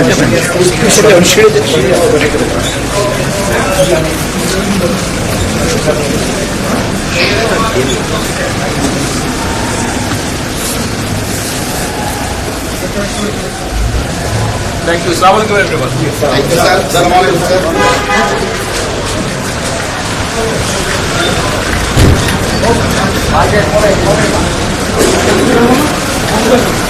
Thank you. Salaam alaikum everyone. Thank you, sir. Salaam alaikum, sir.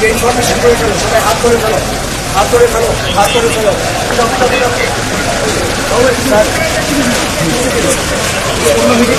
যে information প্রয়োজন সবাই হাত ধরে ফেলো হাত ধরে ফেলো হাত ধরে ফেলো অন্য ভিডিও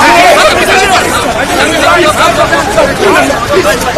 빨리 빨리